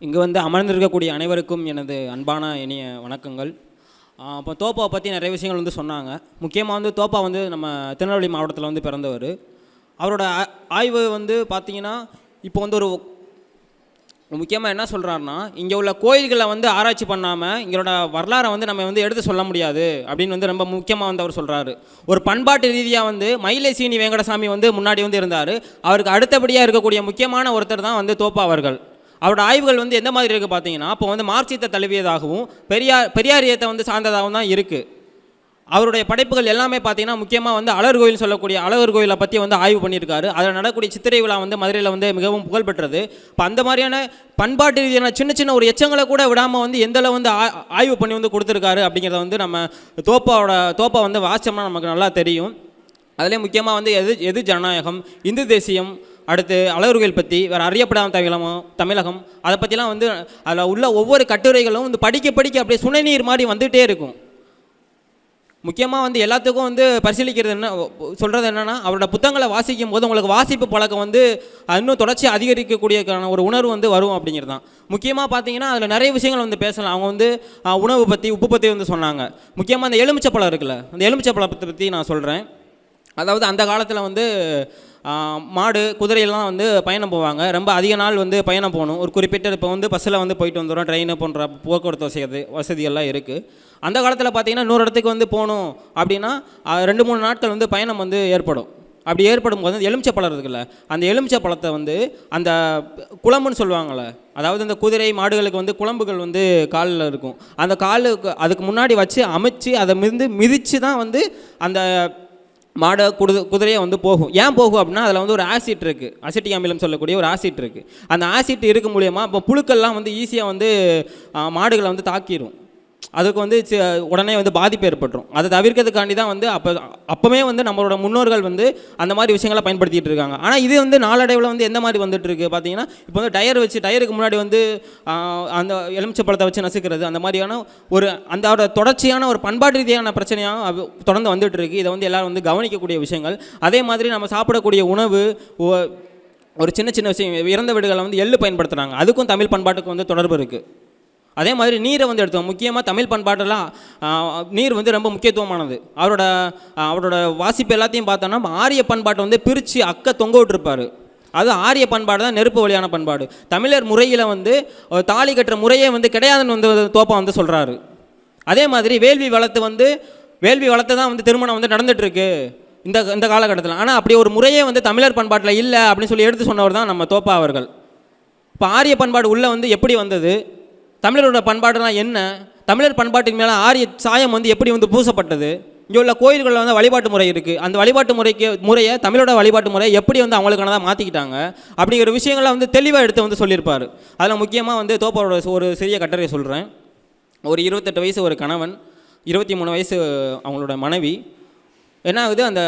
இங்கே வந்து அமர்ந்திருக்கக்கூடிய அனைவருக்கும் எனது அன்பான இனிய வணக்கங்கள். அப்போ இப்போ தோப்பாவை பற்றி நிறைய விஷயங்கள் வந்து சொன்னாங்க. முக்கியமாக வந்து தோப்பா வந்து நம்ம திருநெல்வேலி மாவட்டத்தில் வந்து பிறந்தவர். அவரோட ஆ- ஆய்வு வந்து பார்த்தீங்கன்னா இப்போ வந்து ஒரு முக்கியமாக என்ன சொல்கிறாருன்னா இங்கே உள்ள கோயில்களை வந்து ஆராய்ச்சி பண்ணாமல் இங்களோட வரலாறை வந்து நம்ம வந்து எடுத்து சொல்ல முடியாது அப்படின்னு வந்து ரொம்ப முக்கியமாக வந்து அவர் சொல்கிறாரு ஒரு பண்பாட்டு ரீதியாக வந்து மயிலை சீனி வெங்கடசாமி வந்து முன்னாடி வந்து இருந்தார். அவருக்கு அடுத்தபடியாக இருக்கக்கூடிய முக்கியமான ஒருத்தர் தான் வந்து தோப்பா அவர்கள். அவரோட ஆய்வுகள் வந்து எந்த மாதிரி இருக்குது பார்த்தீங்கன்னா இப்போ வந்து மார்க்சியத்தை தழுவியதாகவும் பெரியார் பெரியாரியத்தை வந்து சார்ந்ததாகவும் தான் இருக்குது அவருடைய படைப்புகள் எல்லாமே பார்த்தீங்கன்னா முக்கியமாக வந்து அழகர் கோயில் சொல்லக்கூடிய அழகர் கோயிலை பற்றி வந்து ஆய்வு பண்ணியிருக்காரு. அதில் நடக்கக்கூடிய சித்திரை விழா வந்து மதுரையில் வந்து மிகவும் புகழ்பெற்றது. இப்போ அந்த மாதிரியான பண்பாட்டு ரீதியான சின்ன சின்ன ஒரு எச்சங்களை கூட விடாமல் வந்து எந்தளவு வந்து ஆ- ஆய்வு பண்ணி வந்து கொடுத்துருக்காரு அப்படிங்கிறத வந்து நம்ம தோப்பாவோட தோப்பா வந்து வாசிச்சோம்னா நமக்கு நல்லா தெரியும். அதிலே முக்கியமாக வந்து எது எது ஜனநாயகம் இந்து தேசியம் அடுத்து அழகர் பற்றி வேறு அறியப்படாத தமிழகம் தமிழகம் அதை பற்றிலாம் வந்து அதில் உள்ள ஒவ்வொரு கட்டுரைகளும் வந்து படிக்க படிக்க அப்படியே சுனைநீர் மாதிரி வந்துகிட்டே இருக்கும். முக்கியமாக வந்து எல்லாத்துக்கும் வந்து பரிசீலிக்கிறது என்ன சொல்கிறது என்னென்னா அவரோட புத்தகங்களை வாசிக்கும் போது உங்களுக்கு வாசிப்பு பழக்கம் வந்து இன்னும் தொடர்ச்சி அதிகரிக்கக்கூடியக்கான ஒரு உணர்வு வந்து வரும் அப்படிங்கிறது தான் முக்கியமாக பார்த்தீங்கன்னா அதில் நிறைய விஷயங்கள் வந்து பேசலாம். அவங்க வந்து உணவு பற்றி உப்பு பற்றி வந்து சொன்னாங்க. முக்கியமாக அந்த எலுமிச்சப்பழம் இருக்குல்ல அந்த எலுமிச்சப்பழத்தை பற்றி நான் சொல்கிறேன் அதாவது அந்த காலத்தில் வந்து மாடு குதிரையெல்லாம் வந்து பயணம் போவாங்க. ரொம்ப அதிக நாள் வந்து பயணம் போகணும். ஒரு குறிப்பிட்ட இப்போ வந்து பஸ்ஸில் வந்து போயிட்டு வந்துடும் ட்ரெயின் போன்ற போக்குவரத்து வசதி வசதியெல்லாம் இருக்குது அந்த காலத்தில் பார்த்தீங்கன்னா நூறு இடத்துக்கு வந்து போகணும் அப்படின்னா ரெண்டு மூணு நாட்கள் வந்து பயணம் வந்து ஏற்படும். அப்படி ஏற்படும் போது அந்த எலுமிச்சை பழம் இருக்குல்ல அந்த எலுமிச்சை பழத்தை வந்து அந்த குழம்புன்னு சொல்லுவாங்கள்ல அதாவது இந்த குதிரை மாடுகளுக்கு வந்து குழம்புகள் வந்து காலில் இருக்கும். அந்த காலுக்கு அதுக்கு முன்னாடி வச்சு அமைச்சு அதை மிந்து மிதித்து தான் வந்து அந்த மாடை குடு குதிரையை வந்து போகும். ஏன் போகும் அப்படின்னா அதில் வந்து ஒரு ஆசிட் இருக்குது அசிட்டிக் அமிலம் சொல்லக்கூடிய ஒரு ஆசிட் இருக்குது அந்த ஆசிட் இருக்க மூலியமாக இப்போ புழுக்கள்லாம் வந்து ஈஸியாக வந்து மாடுகளை வந்து தாக்கிடும் அதுக்கு வந்து உடனே வந்து பாதிப்பு ஏற்பட்டுரும். அதை தவிர்க்கிறதுக்காண்டி தான் வந்து அப்போ அப்போவே வந்து நம்மளோட முன்னோர்கள் வந்து அந்த மாதிரி விஷயங்களை பயன்படுத்திட்டு இருக்காங்க. ஆனால் இது வந்து நாளடைவில் வந்து எந்த மாதிரி வந்துட்டு இருக்கு? பார்த்தீங்கன்னா இப்போ வந்து டயர் வச்சு டயருக்கு முன்னாடி வந்து அந்த எலுமிச்சை பழத்தை வச்சு நசுக்கிறது அந்த மாதிரியான ஒரு அந்த தொடர்ச்சியான ஒரு பண்பாட்டு ரீதியான பிரச்சனையாக தொடர்ந்து வந்துட்டு இருக்கு. இதை வந்து எல்லோரும் வந்து கவனிக்கக்கூடிய விஷயங்கள். அதே மாதிரி நம்ம சாப்பிடக்கூடிய உணவு ஒரு சின்ன சின்ன விஷயம் இறந்த வீடுகளை வந்து எள்ளு பயன்படுத்துகிறாங்க அதுக்கும் தமிழ் பண்பாட்டுக்கு வந்து தொடர்பு இருக்குது அதே மாதிரி நீரை வந்து எடுத்தோம் முக்கியமாக தமிழ் பண்பாட்டெல்லாம் நீர் வந்து ரொம்ப முக்கியத்துவமானது. அவரோட அவரோட வாசிப்பு எல்லாத்தையும் பார்த்தோன்னா ஆரிய பண்பாட்டை வந்து பிரித்து அக்க தொங்க விட்டுருப்பார். அது ஆரிய பண்பாடு தான் நெருப்பு வழியான பண்பாடு. தமிழர் முறையில் வந்து ஒரு தாலி கட்டுற முறையே வந்து கிடையாதுன்னு வந்து தோப்பா வந்து சொல்கிறாரு அதே மாதிரி வேள்வி வளர்த்து வந்து வேள்வி வளர்த்து தான் வந்து திருமணம் வந்து நடந்துகிட்ருக்கு இந்த இந்த காலகட்டத்தில். ஆனால் அப்படி ஒரு முறையே வந்து தமிழர் பண்பாட்டில் இல்லை அப்படின்னு சொல்லி எடுத்து சொன்னவர் தான் நம்ம தோப்பா அவர்கள். இப்போ ஆரிய பண்பாடு உள்ளே வந்து எப்படி வந்தது? தமிழரோட பண்பாடுனா என்ன? தமிழர் பண்பாட்டுக்கு மேலே ஆரிய சாயம் வந்து எப்படி வந்து பூசப்பட்டது? இங்கே உள்ள கோயில்களில் வந்து வழிபாட்டு முறை இருக்குது அந்த வழிபாட்டு முறைக்கு முறையை தமிழோட வழிபாட்டு முறையை எப்படி வந்து அவங்களுக்கானதாக மாற்றிக்கிட்டாங்க அப்படிங்கிற விஷயங்களை வந்து தெளிவாக எடுத்து வந்து சொல்லியிருப்பார். அதில் முக்கியமாக வந்து தோப்பரோட ஒரு சிறிய கட்டுரையை சொல்கிறேன் ஒரு இருபத்தெட்டு வயசு ஒரு கணவன் இருபத்தி மூணு வயசு அவங்களோட மனைவி. என்ன ஆகுது? அந்த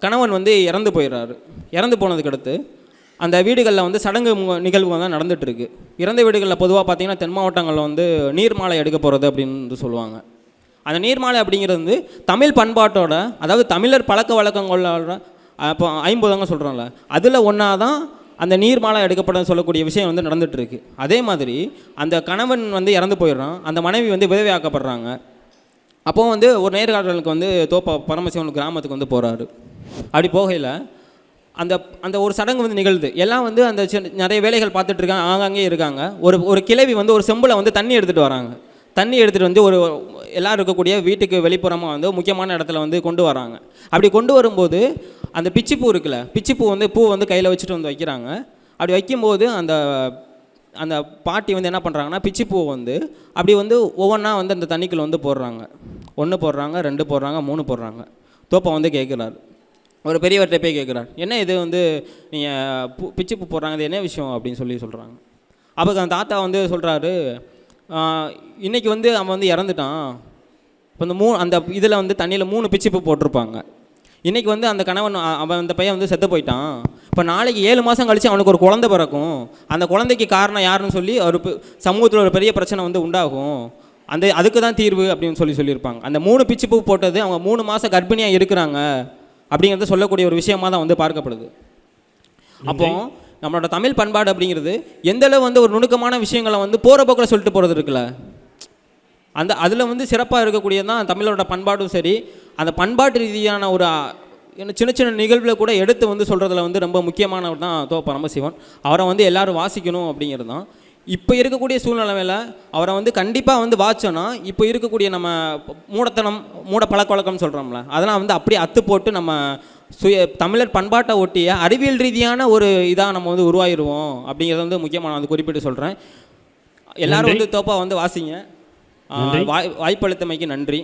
கணவன் வந்து இறந்து போயிடுறாரு. இறந்து போனதுக்கு அடுத்து அந்த வீடுகளில் வந்து சடங்கு மு- நிகழ்வு தான் நடந்துகிட்ருக்கு இறந்த வீடுகளில் பொதுவாக பார்த்தீங்கன்னா தென் மாவட்டங்களில் வந்து நீர்மாலை எடுக்க போகிறது அப்படின்னு வந்து சொல்லுவாங்க. அந்த நீர்மாலை அப்படிங்கிறது வந்து தமிழ் பண்பாட்டோட அதாவது தமிழர் பழக்க வழக்கங்களோட இப்போ ஐம்பதுங்க சொல்கிறோம்ல அதில் ஒன்றா தான் அந்த நீர்மாலை எடுக்கப்பட சொல்லக்கூடிய விஷயம் வந்து நடந்துகிட்ருக்கு அதே மாதிரி அந்த கணவன் வந்து இறந்து போயிடுறான் அந்த மனைவி வந்து விதவையாக்கப்படுறாங்க. அப்போது வந்து ஒரு நேர்காணலுக்கு வந்து தோப்பா பரமசிவன் கிராமத்துக்கு வந்து போகிறாரு அப்படி போகையில் அந்த அந்த ஒரு சடங்கு வந்து நிகழ்து. எல்லாம் வந்து அந்த சின்ன- நிறைய வேலைகள் பார்த்துட்டு இருக்காங்க ஆங்காங்கே இருக்காங்க. ஒரு ஒரு கிழவி வந்து ஒரு செம்பில் வந்து தண்ணி எடுத்துகிட்டு வராங்க. தண்ணி எடுத்துகிட்டு வந்து ஒரு எல்லோரும் இருக்கக்கூடிய வீட்டுக்கு வெளிப்புறமாக வந்து முக்கியமான இடத்துல வந்து கொண்டு வராங்க. அப்படி கொண்டு வரும்போது அந்த பிச்சிப்பூ இருக்குல்ல பிச்சிப்பூ வந்து பூ வந்து கையில் வச்சுட்டு வந்து வைக்கிறாங்க. அப்படி வைக்கும்போது அந்த அந்த பாட்டி வந்து என்ன பண்ணுறாங்கன்னா பிச்சிப்பூவை வந்து அப்படி வந்து ஒவ்வொன்றா வந்து அந்த தண்ணிக்குள்ளே வந்து போடுறாங்க. ஒன்று போடுறாங்க ரெண்டு போடுறாங்க மூணு போடுறாங்க. தோப்பா வந்து கேட்குறாரு. ஒரு பெரியவர்கிட்ட போய் கேட்குறாரு என்ன இது வந்து நீங்கள் பூ பிச்சிப்பூ போடுறாங்க இது என்ன விஷயம்? அப்படின்னு சொல்லி சொல்கிறாங்க அப்போ அந்த தாத்தா வந்து சொல்கிறாரு இன்னைக்கு வந்து அவன் வந்து இறந்துட்டான். இப்போ இந்த மூ அந்த இதில் வந்து தண்ணியில் மூணு பிச்சுப்பு போட்டிருப்பாங்க. இன்றைக்கி வந்து அந்த கணவன் அவன் அந்த பையன் வந்து செத்து போயிட்டான். இப்போ நாளைக்கு ஏழு மாதம் கழித்து அவனுக்கு ஒரு குழந்தை பிறக்கும். அந்த குழந்தைக்கு காரணம் யாருன்னு சொல்லி ஒரு சமூகத்தில் ஒரு பெரிய பிரச்சனை வந்து உண்டாகும். அந்த அதுக்கு தான் தீர்வு அப்படின்னு சொல்லி சொல்லியிருப்பாங்க. அந்த மூணு பிச்சிப்பூ போட்டது அவங்க மூணு மாதம் கர்ப்பிணியாக இருக்கிறாங்க. அப்படிங்கிறத சொல்லக்கூடிய ஒரு விஷயமா தான் வந்து பார்க்கப்படுது. அப்போ நம்மளோட தமிழ் பண்பாடு அப்படிங்கிறது எந்த அளவு வந்து ஒரு நுணுக்கமான விஷயங்களை வந்து போகிற போக்கில் சொல்லிட்டு போகிறது இருக்குல்ல? அந்த அதில் வந்து சிறப்பாக இருக்கக்கூடியது தான் தமிழோட பண்பாடும் சரி அந்த பண்பாட்டு ரீதியான ஒரு சின்ன சின்ன நிகழ்வில் கூட எடுத்து வந்து சொல்கிறதுல வந்து ரொம்ப முக்கியமானவர் தான் தோ பரமசிவன் அவரை வந்து எல்லாரும் வாசிக்கணும் அப்படிங்கிறது தான். இப்போ இருக்கக்கூடிய சூழ்நிலையில் அவரை வந்து கண்டிப்பாக வந்து வாச்சோன்னா இப்போ இருக்கக்கூடிய நம்ம மூடத்தனம் மூட பழக்கவழக்கம்னு சொல்கிறோம்ல அதெல்லாம் வந்து அப்படியே அத்து போட்டு நம்ம சுய தமிழர் பண்பாட்டை ஒட்டிய அறிவியல் ரீதியான ஒரு இதாக நம்ம வந்து உருவாயிருவோம் அப்படிங்கிறத வந்து முக்கியமாக நான் வந்து குறிப்பிட்டு சொல்கிறேன் எல்லாரும் வந்து தோப்பா வந்து வாசிங்க. வாய் வாய்ப்பளித்தமைக்கு நன்றி.